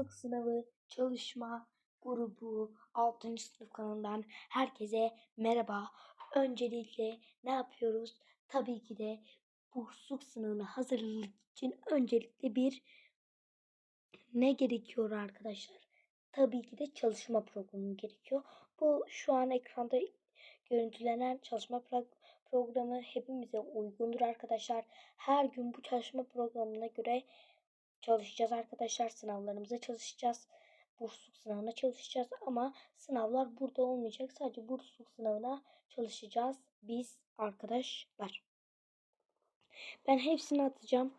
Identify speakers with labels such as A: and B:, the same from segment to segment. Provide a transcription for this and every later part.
A: bursluluk sınavı çalışma grubu 6. sınıf kanalından herkese merhaba. Öncelikle ne yapıyoruz? Tabii ki de bursluluk sınavına hazırlık için öncelikle bir ne gerekiyor arkadaşlar? Tabii ki de çalışma programı gerekiyor. Bu şu an ekranda görüntülenen çalışma pro- programı hepimize uygundur arkadaşlar. Her gün bu çalışma programına göre çalışacağız arkadaşlar. Sınavlarımıza çalışacağız. Bursluluk sınavına çalışacağız ama sınavlar burada olmayacak. Sadece bursluluk sınavına çalışacağız biz arkadaşlar. Ben hepsini atacağım.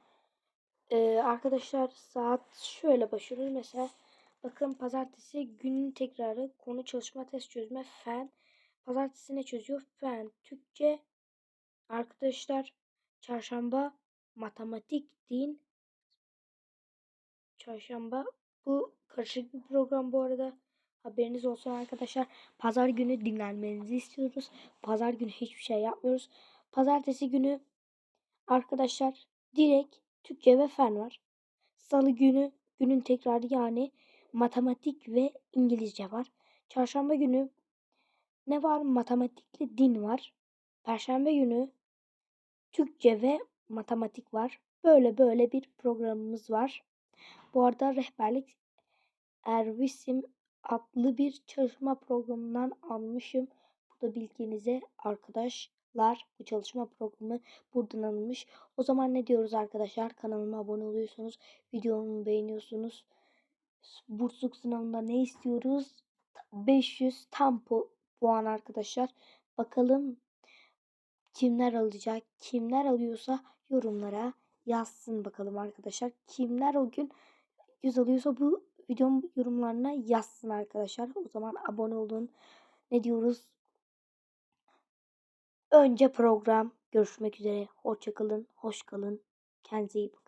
A: Ee, arkadaşlar saat şöyle başlıyoruz. Mesela bakın pazartesi günün tekrarı konu çalışma test çözme fen. Pazartesi ne çözüyor? Fen, Türkçe. Arkadaşlar çarşamba matematik, din. Çarşamba bu karışık bir program bu arada. Haberiniz olsun arkadaşlar. Pazar günü dinlenmenizi istiyoruz. Pazar günü hiçbir şey yapmıyoruz. Pazartesi günü arkadaşlar direkt Türkçe ve fen var. Salı günü günün tekrarı yani matematik ve İngilizce var. Çarşamba günü ne var? Matematikle din var. Perşembe günü Türkçe ve matematik var. Böyle böyle bir programımız var. Bu arada rehberlik Ervisim adlı bir çalışma programından almışım. Bu da bilginize arkadaşlar. Bu çalışma programı buradan alınmış. O zaman ne diyoruz arkadaşlar? Kanalıma abone oluyorsunuz. Videomu beğeniyorsunuz. Bursluluk sınavında ne istiyoruz? 500 tam pu- puan arkadaşlar. Bakalım kimler alacak? Kimler alıyorsa yorumlara yazsın bakalım arkadaşlar. Kimler o gün 100 alıyorsa bu videonun yorumlarına yazsın arkadaşlar. O zaman abone olun. Ne diyoruz? Önce program. Görüşmek üzere. Hoşça kalın. Hoş kalın. Kendinize iyi bakın.